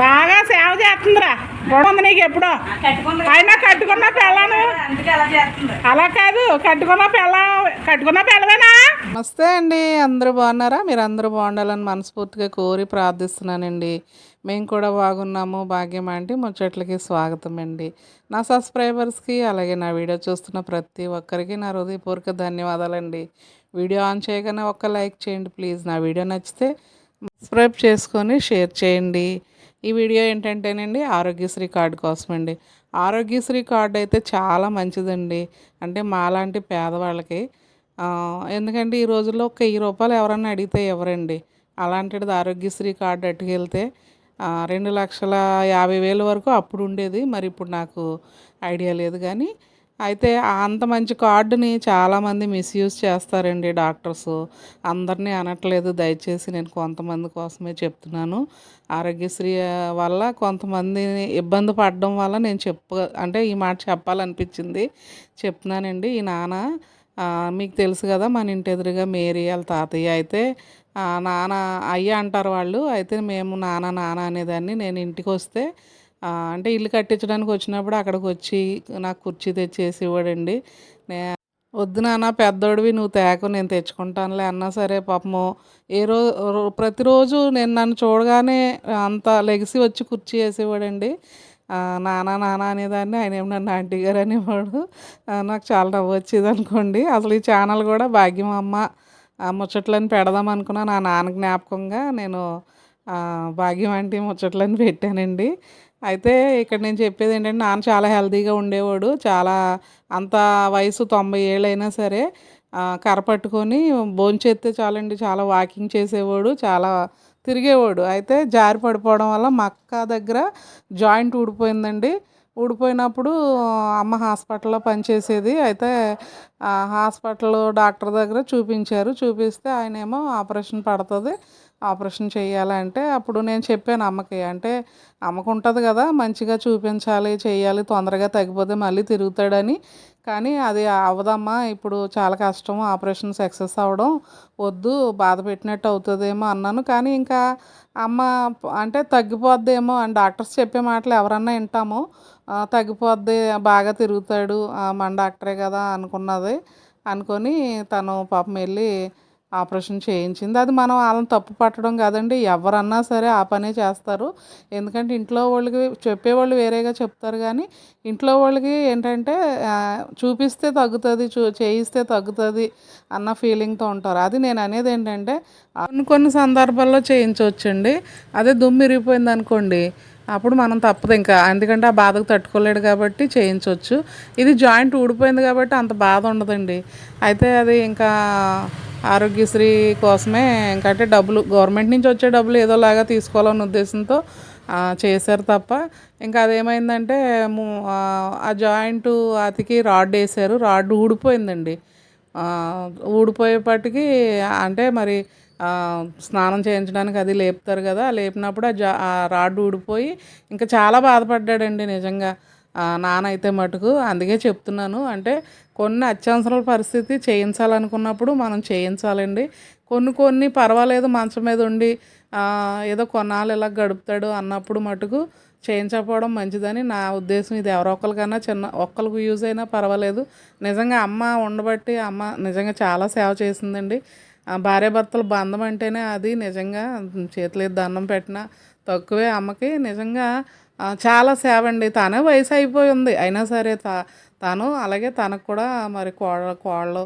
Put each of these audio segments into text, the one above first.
బాగా సేవ చేస్తుందిరా. ఉంది నీకు ఎప్పుడో? అయినా కట్టుకున్న పెళ్ళాను అందుకే అలా చేస్తుంది అలా కాదు కట్టుకున్న పెళ్ళ కట్టుకున్న పెళ్ళవేనా నమస్తే అండి అందరూ బాగున్నారా? మీరు అందరూ బాగుండాలని మనస్ఫూర్తిగా కోరి ప్రార్థిస్తున్నానండి. మేము కూడా బాగున్నాము భాగ్యం అంటే ముచ్చట్లకి స్వాగతం అండి. నా సబ్స్క్రైబర్స్కి అలాగే నా వీడియో చూస్తున్న ప్రతి ఒక్కరికి నా హృదయపూర్వక ధన్యవాదాలండి. వీడియో ఆన్ చేయగానే ఒక్క లైక్ చేయండి ప్లీజ్. నా వీడియో నచ్చితే సబ్స్క్రైబ్ చేసుకొని షేర్ చేయండి. ఈ వీడియో ఏంటంటేనండి ఆరోగ్యశ్రీ కార్డు కోసమండి. ఆరోగ్యశ్రీ కార్డు అయితే చాలా మంచిదండి. అంటే మాలాంటి పేదవాళ్ళకి ఎందుకంటే ఈ రోజుల్లో ఒక వెయ్యి రూపాయలు ఎవరన్నా అడిగితే ఎవరండి? అలాంటిది ఆరోగ్యశ్రీ కార్డు అట్టుకెళ్తే రెండు లక్షల యాభై వేల వరకు అప్పుడు ఉండేది మరి ఇప్పుడు నాకు ఐడియా లేదు కానీ అయితే అంత మంచి కార్డుని చాలామంది మిస్యూజ్ చేస్తారండి డాక్టర్స్. అందరినీ అనట్లేదు. దయచేసి నేను కొంతమంది కోసమే చెప్తున్నాను. ఆరోగ్యశ్రీ వల్ల కొంతమంది ఇబ్బంది పడడం వల్ల నేను చెప్ప అంటే ఈ మాట చెప్పాలనిపించింది. చెప్తున్నానండి. ఈ నాన్న మీకు తెలుసు కదా మన ఇంటి ఎదురుగా మేరీ వాళ్ళ తాతయ్య అయితే నాన్న అయ్య అంటారు వాళ్ళు. అయితే మేము నాన్న నాన్న అనేదాన్ని నేను ఇంటికి వస్తే అంటే ఇల్లు కట్టించడానికి వచ్చినప్పుడు అక్కడికి వచ్చి నాకు కుర్చీ తెచ్చేసి ఇవ్వడండి. నే వద్దు నాన్న పెద్దోడివి నువ్వు తేకు నేను తెచ్చుకుంటానులే అన్నా సరే పాపము. ఏ రోజు ప్రతిరోజు నేను నన్ను చూడగానే అంత లెగిసి వచ్చి కుర్చీ వేసేవాడండి. నానా నానా అనేదాన్ని. ఆయన ఏమి నన్ను ఆంటీ గారు అనేవాడు. నాకు చాలా నవ్వు వచ్చేది అనుకోండి. అసలు ఈ ఛానల్ కూడా భాగ్యం అమ్మ ఆ, ముచ్చట్లని పెడదాం అనుకున్నా నా నాన్న జ్ఞాపకంగా నేను భాగ్యం ఆంటీ ముచ్చట్లని పెట్టానండి. అయితే ఇక్కడ నేను చెప్పేది ఏంటంటే నాన్న చాలా హెల్తీగా ఉండేవాడు. చాలా అంత వయసు తొంభై ఏళ్ళైనా సరే కర్ర పట్టుకొని భోంచేస్తే చాలండి. చాలా వాకింగ్ చేసేవాడు చాలా తిరిగేవాడు. అయితే జారి పడిపోవడం వల్ల మక్క దగ్గర జాయింట్ ఊడిపోయిందండి. ఊడిపోయినప్పుడు అమ్మ హాస్పిటల్లో పనిచేసేది. అయితే హాస్పిటల్ డాక్టర్ దగ్గర చూపించారు. చూపిస్తే ఆయన ఏమో ఆపరేషన్ పడుతుంది. ఆపరేషన్ చేయాలంటే అప్పుడు నేను చెప్పాను అమ్మకి అంటే అమ్మకు ఉంటుంది కదా మంచిగా చూపించాలి చేయాలి తొందరగా తగ్గిపోతే మళ్ళీ తిరుగుతాడని. కానీ అది అవ్వదమ్మా ఇప్పుడు చాలా కష్టం ఆపరేషన్ సక్సెస్ అవ్వడం వద్దు బాధ పెట్టినట్టు అవుతుందేమో అన్నాను. కానీ ఇంకా అమ్మ అంటే తగ్గిపోద్దేమో అని డాక్టర్స్ చెప్పే మాటలు ఎవరన్నా వింటామో తగ్గిపోద్ది బాగా తిరుగుతాడు మన డాక్టరే కదా అనుకున్నది అనుకొని తను పాపం వెళ్ళి ఆపరేషన్ చేయించింది. అది మనం వాళ్ళని తప్పు పట్టడం కాదండి. ఎవరన్నా సరే ఆ పనే చేస్తారు. ఎందుకంటే ఇంట్లో వాళ్ళకి చెప్పేవాళ్ళు వేరేగా చెప్తారు కానీ ఇంట్లో వాళ్ళకి ఏంటంటే చూపిస్తే తగ్గుతుంది చూ చేయిస్తే తగ్గుతుంది అన్న ఫీలింగ్తో ఉంటారు. అది నేను అనేది ఏంటంటే కొన్ని కొన్ని సందర్భాల్లో చేయించవచ్చండి. అదే దుమ్ము ఇరిగిపోయింది అనుకోండి అప్పుడు మనం తప్పదు ఇంకా. ఎందుకంటే ఆ బాధకు తట్టుకోలేడు కాబట్టి చేయించవచ్చు. ఇది జాయింట్ ఊడిపోయింది కాబట్టి అంత బాధ ఉండదండి. అయితే అది ఇంకా ఆరోగ్యశ్రీ కోసమే ఇంకంటే డబ్బులు గవర్నమెంట్ నుంచి వచ్చే డబ్బులు ఏదోలాగా తీసుకోవాలన్న ఉద్దేశంతో చేశారు తప్ప. ఇంకా అదేమైందంటే ఆ, జాయింట్ అతికి రాడ్ వేసారు రాడ్ ఊడిపోయిందండి. ఊడిపోయేపటికి అంటే మరి స్నానం చేయించడానికి అది లేపుతారు కదా లేపినప్పుడు ఆ జా ఆ రాడ్ ఊడిపోయి ఇంకా చాలా బాధపడ్డాడండి నిజంగా. నాన్న అయితే మటుకు అందుకే చెప్తున్నాను. అంటే కొన్ని అత్యవసర పరిస్థితి చేయించాలనుకున్నప్పుడు మనం చేయించాలండి. కొన్ని కొన్ని పర్వాలేదు మంచం మీద ఉండి ఏదో కొన్నాళ్ళు ఇలా గడుపుతాడు అన్నప్పుడు మటుకు చేయించకపోవడం మంచిదని నా ఉద్దేశం. ఇది ఎవరో ఒకరికన్నా చిన్న ఒక్కరికి యూజ్ అయినా పర్వాలేదు. నిజంగా అమ్మ ఉండబట్టి అమ్మ నిజంగా చాలా సేవ చేసిందండి. ఆ భార్యాభర్తల బంధం అంటేనే అది నిజంగా చేతులు దండం పెట్టిన తక్కువే అమ్మకి. నిజంగా చాలా సేవ అండి తనే వయసు అయిపోయి ఉంది. అయినా సరే తా తను అలాగే తనకు కూడా మరి కోళ్ళ కోళ్ళు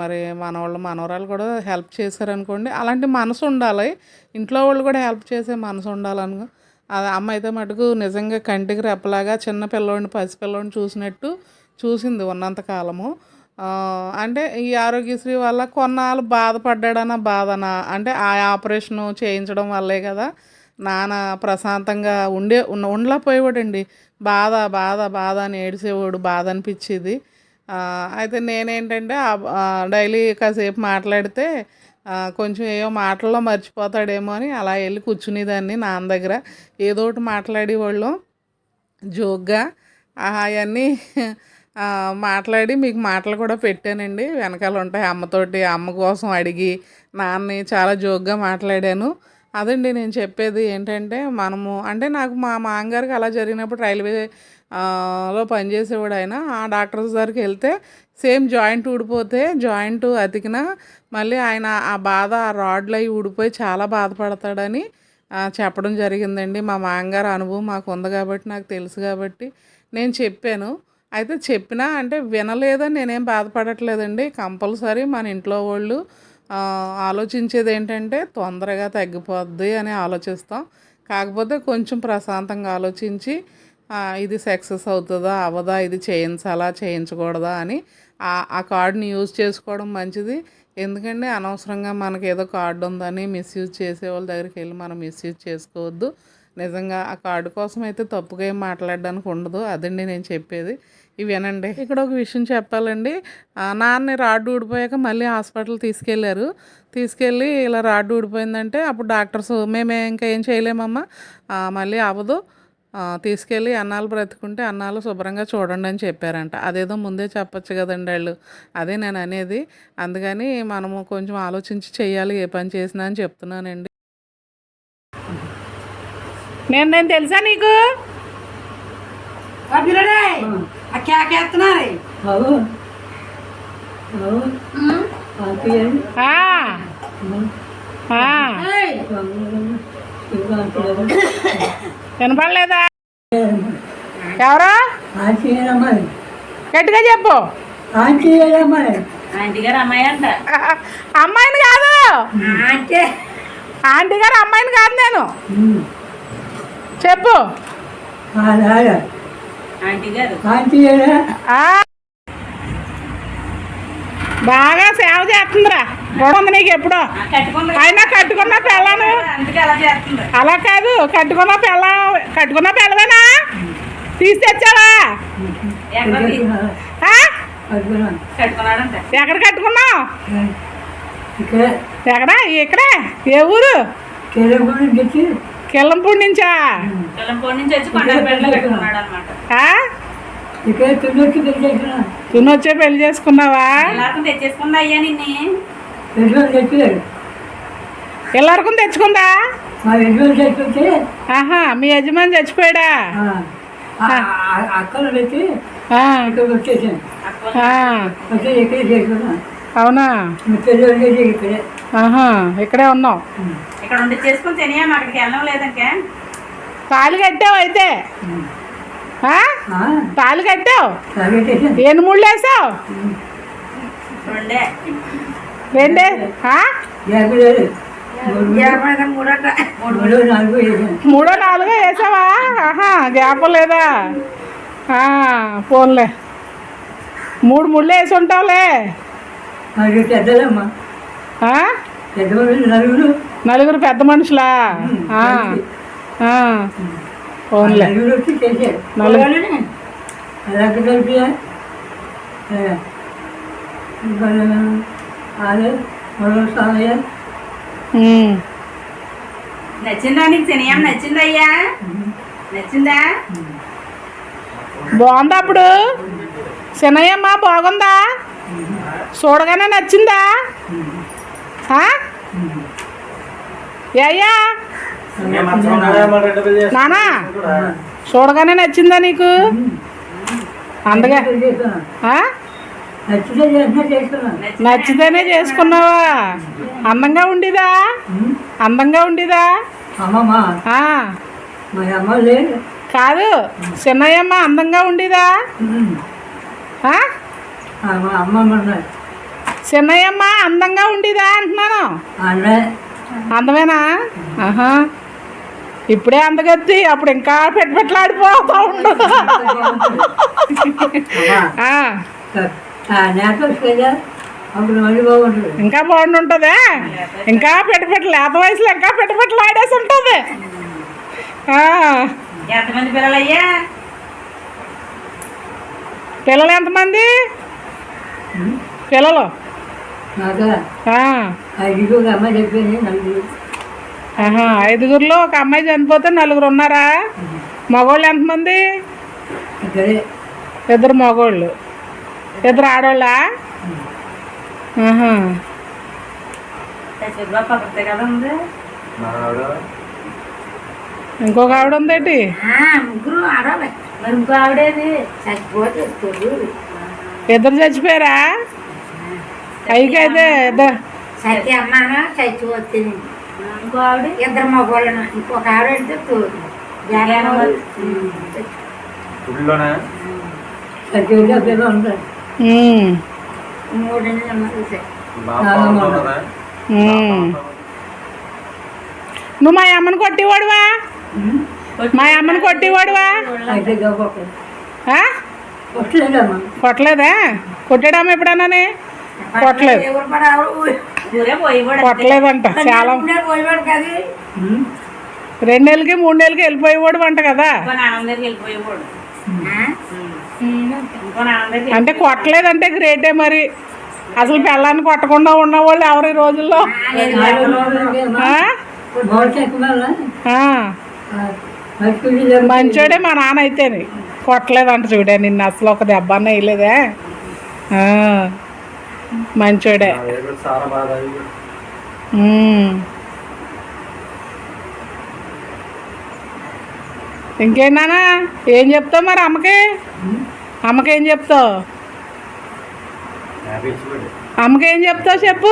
మరి మనవాళ్ళు మనవరాలు కూడా హెల్ప్ చేశారనుకోండి. అలాంటి మనసు ఉండాలి. ఇంట్లో వాళ్ళు కూడా హెల్ప్ చేసే మనసు ఉండాలను. అది అమ్మ అయితే మటుకు నిజంగా కంటికి రెప్పలాగా చిన్న పిల్లోడిని పసిపిల్లోడిని చూసినట్టు చూసింది ఉన్నంత కాలము. అంటే ఈ ఆరోగ్యశ్రీ వల్ల కొన్నాళ్ళు బాధపడ్డాడనా బాధనా? అంటే ఆ ఆపరేషన్ చేయించడం వల్లే కదా. నాన్న ప్రశాంతంగా ఉండే ఉన్న ఉండలేకపోయేవాడండి. బాధ బాధ బాధ అని ఏడిసేవాడు బాధ అనిపించేది. అయితే నేనేంటంటే డైలీ కాసేపు మాట్లాడితే కొంచెం ఏవో మాటల్లో మర్చిపోతాడేమో అని అలా వెళ్ళి కూర్చునేదాన్ని నాన్న దగ్గర. ఏదో ఒకటి మాట్లాడేవాళ్ళం. జోక్గా అవన్నీ మాట్లాడి మీకు మాటలు కూడా పెట్టానండి. వెనకాల ఉంటాయి అమ్మతోటి అమ్మ కోసం అడిగి నాన్నని చాలా జోక్గా మాట్లాడాను. అదండి నేను చెప్పేది ఏంటంటే మనము అంటే నాకు మా మామగారికి అలా జరిగినప్పుడు రైల్వే లో పనిచేసేవాడు ఆయన ఆ డాక్టర్స్ దగ్గరికి వెళ్తే సేమ్ జాయింట్ ఊడిపోతే జాయింట్ అతికిన మళ్ళీ ఆయన ఆ బాధ ఆ రాడ్లు అవి ఊడిపోయి చాలా బాధపడతాడని చెప్పడం జరిగిందండి. మా మామగారు అనుభవం మాకు ఉంది కాబట్టి నాకు తెలుసు కాబట్టి నేను చెప్పాను. అయితే చెప్పినా అంటే వినలేదని నేనేం బాధపడట్లేదండి. కంపల్సరీ మన ఇంట్లో వాళ్ళు ఆలోచించేది ఏంటంటే తొందరగా తగ్గిపోద్ది అని ఆలోచిస్తాం. కాకపోతే కొంచెం ప్రశాంతంగా ఆలోచించి ఇది సక్సెస్ అవుతుందా అవదా ఇది చేయించాలా చేయించకూడదా అని ఆ ఆ కార్డుని యూజ్ చేసుకోవడం మంచిది. ఎందుకంటే అనవసరంగా మనకి ఏదో కార్డు ఉందని మిస్యూజ్ చేసే వాళ్ళ దగ్గరికి వెళ్ళి మనం మిస్యూజ్ చేసుకోవద్దు. నిజంగా ఆ కార్డు కోసం అయితే తప్పుగా ఏం మాట్లాడడానికి ఉండదు. అదండి నేను చెప్పేది. ఇవేనండి. ఇక్కడ ఒక విషయం చెప్పాలండి. ఆ, నాన్న రాడ్డు ఊడిపోయాక మళ్ళీ హాస్పిటల్ తీసుకెళ్ళారు తీసుకెళ్ళి ఇలా రాడ్డు ఊడిపోయిందంటే అప్పుడు డాక్టర్స్ మేమే ఇంకా ఏం చేయలేమమ్మా. ఆ, మళ్ళీ అవ్వదు తీసుకెళ్ళి అన్నాలు బ్రతుకుంటే అన్నాలు శుభ్రంగా చూడండి అని చెప్పారంట. అదేదో ముందే చెప్పొచ్చు కదండి వాళ్ళు. అదే నేను అనేది. అందుకని మనము కొంచెం ఆలోచించి చెయ్యాలి ఏ పని చేసినా అని చెప్తున్నానండి. నేను నేను తెలుసా నీకు? కేకేస్తున్నారు ఆ, ఆ, వినపడలేదా? ఎవరు? గట్టిగా చెప్పు. ఆంటీ గారు అమ్మాయి అంట. అమ్మాయిని కాదు. ఆంటీ. గారు అమ్మాయిని కాదు నేను. చెప్పు. బాగా సేవ చేస్తుందిరా. ఉంది నీకు ఎప్పుడో? అయినా కట్టుకున్న పిల్లను. అందుకే అలా చేస్తుంది అలా కాదు కట్టుకున్న పిల్ల కట్టుకున్న పిల్లవేనా? తీసి తెచ్చావా ఎక్కడ కట్టుకున్నావు? ఎక్కడ? ఇక్కడే? ఏ ఊరు? కిల్లంపూడి నుంచా? తున్నొచ్చే పెళ్ళి చేసుకున్నావా? ఎల్లరకు తెచ్చుకుందా? ఆహా మీ యజమాని చచ్చిపోయాడా? అవునా? ఆహా ఇక్కడే ఉన్నావు ఇక్కడ ఉండి చేసుకుని అక్కడికి వెళ్ళడం లేదంటే తాళి కట్టావు అయితే? ఆ? తాళి కట్టావు? ఎన్ని ముళ్ళు వేసావు? రెండే. మూడు నాలుగు వేసావా? ఆహా గ్యాప్ లేదా? ఆ, పోన్లే. మూడు ముళ్ళు వేసి ఉంటావులే? పెద్దవాళ్ళు నలుగురు నలుగురు పెద్ద మనుషులా? ఉమ్. నచ్చిందా నీకు తినేయం నచ్చిందయ్యా? నచ్చిందా? బాగుందా అప్పుడు? చిన్నయ్యమ్మ బాగుందా? చూడగానే నచ్చిందా? నానా చూడగానే నచ్చిందా నీకు? అందుకే. నచ్చితేనే చేసుకున్నావా? అందంగా ఉండేదా? అందంగా ఉండేదా? అమ్మ కాదు చిన్నయ్యమ్మ అందంగా ఉండేదా? ఆ? మా అమ్మమ్మ ఉన్నారు చిన్నయ్యమ్మ అందంగా ఉండేదా అంటున్నాను. అందమేనా? ఆహా. ఇప్పుడే అందగత్తి అప్పుడు ఇంకా పెట్టుబెట్లాడిపోతా ఉండు. ఆ, నేతలు కదా అప్పుడు మళ్ళీ బాగుంటుంది. ఇంకా బాగుంటుందా ఇంకా పెట్టుబెట్టు లేత వయసులో ఇంకా పెట్టుబెట్లు ఆడేసి ఉంటుంది పిల్లలు ఎంతమంది? పిల్లలు. ఐదుగురిలో ఒక అమ్మాయి చనిపోతే నలుగురు ఉన్నారా? మగవాళ్ళు ఎంతమంది? ఇద్దరు. మగవాళ్ళు. ఇద్దరు. ఆడవాళ్ళా? ఇంకొక ఆవిడ ఉందేటి? ఇద్దరు చచ్చిపోయారా? పైకి అయితే సత్య అమ్మాన చచ్చిపోతుంది. ఇంకో ఆవిడ ఇద్దరు మగవాళ్ళను ఇంకొక ఆవిడ తోడు. నువ్వు మా అమ్మని కొట్టేవాడువా మా అమ్మని కొట్టేవాడువా? కొట్టలేదా? కొట్టాడమ్మ ఎప్పుడన్నానే? కొట్టలేదు. కొట్టలేదంట చాలా. రెండు నెలలకి మూడు నెలలకి వెళ్ళిపోయేవాడు అంట కదా? అంటే కొట్టలేదంటే గ్రేటే మరి. అసలు పిల్లాన్ని కొట్టకుండా ఉన్నవాళ్ళు ఎవరు ఈ రోజుల్లో? మంచోడే మా నాన్న అయితేనే. కొట్టలేదంట చూడే నిన్ను అసలు ఒక దెబ్బ అన్న వేయలేదే. ఆ. మంచోడే. నా దగ్గర చాలా బాధ ఉమ్. ఇంకేంటన్నా ఏం చెప్తావు మరి అమ్మకి? అమ్మకి ఏం చెప్తావు అమ్మకి ఏం చెప్తావు చెప్పు?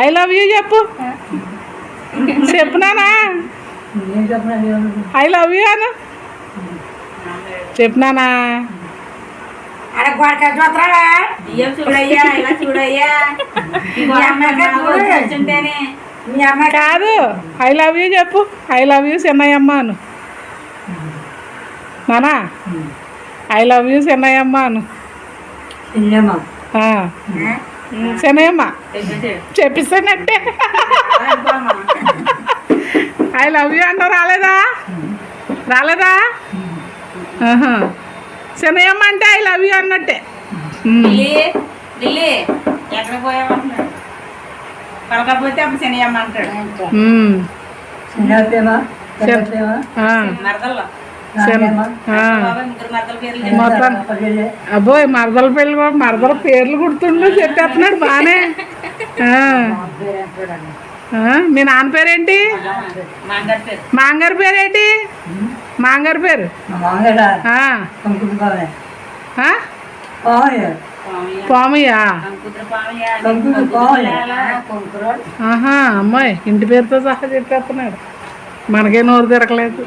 ఐ లవ్ యూ చెప్పు. చెప్పునానా ఏం చెప్పినా ఐ లవ్ యూ అను. చెప్పినానా చూడయ్యా ఇలా చూడయ్యా. మీ అమ్మాయి కూర్చుంటేనే మీ అమ్మాయి కాదు ఐ లవ్ యూ చెప్పు. ఐ లవ్ యూ చిన్నయ్యమ్మ అను. నానా? ఐ లవ్ యూ చిన్నయ్యమ్మ అను. చిన్నమ్మా ఆ, చిన్నయ్యమ్మ. చెప్పిస్తానంటే. ఐ లవ్ యూ అంటావు రాలేదా? రాలేదా? చిన్నయ్యమ్మ అంటే ఐ లవ్ యూ అన్నట్టే ఎక్కడ పోయామంటున్నాడు? అప్పుడు శనియమ్మ అంటాడు మొత్తం అబ్బోయ్ మరదల పెళ్ళి కూడా మరదల పేర్లు గుర్తుండు చెప్పేస్తున్నాడు బానే. ఆ. ఆ, మీ నాన్న పేరేంటి? మాంగారు పేరు. మాంగారు పేరేంటి? మాంగారు పేరు? పామయ్య. ఆహా అమ్మాయి ఇంటి పేరుతో సహా చెప్పేస్తున్నాడు. మనకే నోరు తిరగలేదు.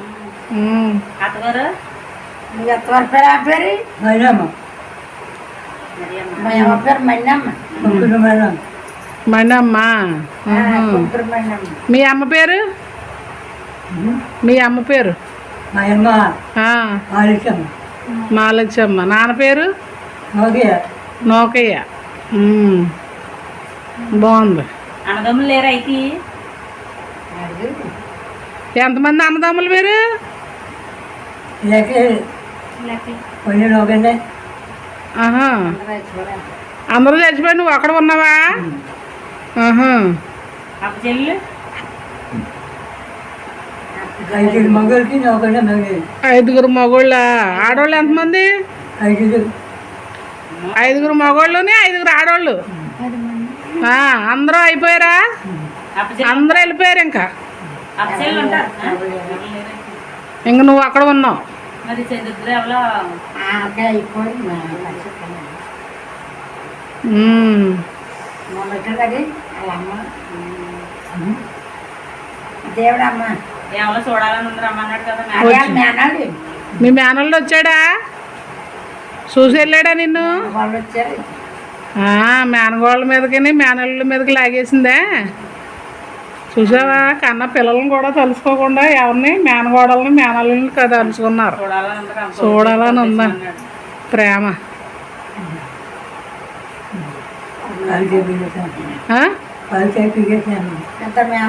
మణమ్మ మీ అమ్మ పేరు? మీ అమ్మ పేరు? మా అమ్మ ఆ, ఆలస్యమ్మ మాలచ్చమ్మ నాన్న పేరు? నోకయ్య. బాగుంది. అన్నదమ్ములు లేరు అయితే ఎంతమంది అన్నదమ్ములు మీరు ఆహా. అందరూ చచ్చిపోయి నువ్వు అక్కడ ఉన్నావా? చెల్లు ఐదుగురు ఒకటే మగోళ్ళ ఆడవాళ్ళు ఎంతమంది? ఐదుగురు. ఐదుగురు మగోళ్ళుని ఐదుగురు ఆడవాళ్ళు ఆ, అందరూ అయిపోయారా? అందరూ వెళ్ళిపోయారు ఇంకా. ఇంక నువ్వు అక్కడ ఉన్నావు. దేవుడమ్మ. ఎవరో చూడాలని ఉంది రమ్మన్నాడు కదా వచ్చి. మేనాడు మీ మేనల్లు వచ్చాడా? చూసి వెళ్ళాడా నిన్ను? వాళ్ళు వచ్చారు. ఆ, మేనగోళ్ళ మీదకి మేనల్లుల మీదకి లాగేసిందే. చూసావా? కన్నా పిల్లల్ని కూడా తలుసుకోకుండా ఎవరిని? మేనగోడల్ని మేనల్ని తలుచుకున్నారు చూడాలని ఉంది రమ్మ. చూడాలని ఉందా? ప్రేమ.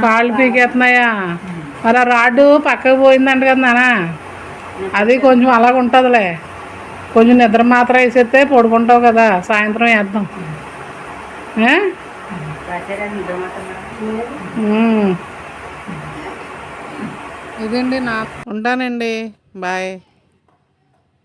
కాళ్ళు పీకేస్తున్నాయా మరి ఆ రాడ్డు పక్కకు పోయిందంట కదా నాన్న అది కొంచెం అలాగ ఉంటుందిలే. కొంచెం నిద్ర మాత్రం వేసేస్తే పడుకుంటావు కదా సాయంత్రం వేద్దాం. ఇదండి నా? ఉంటానండి. బాయ్.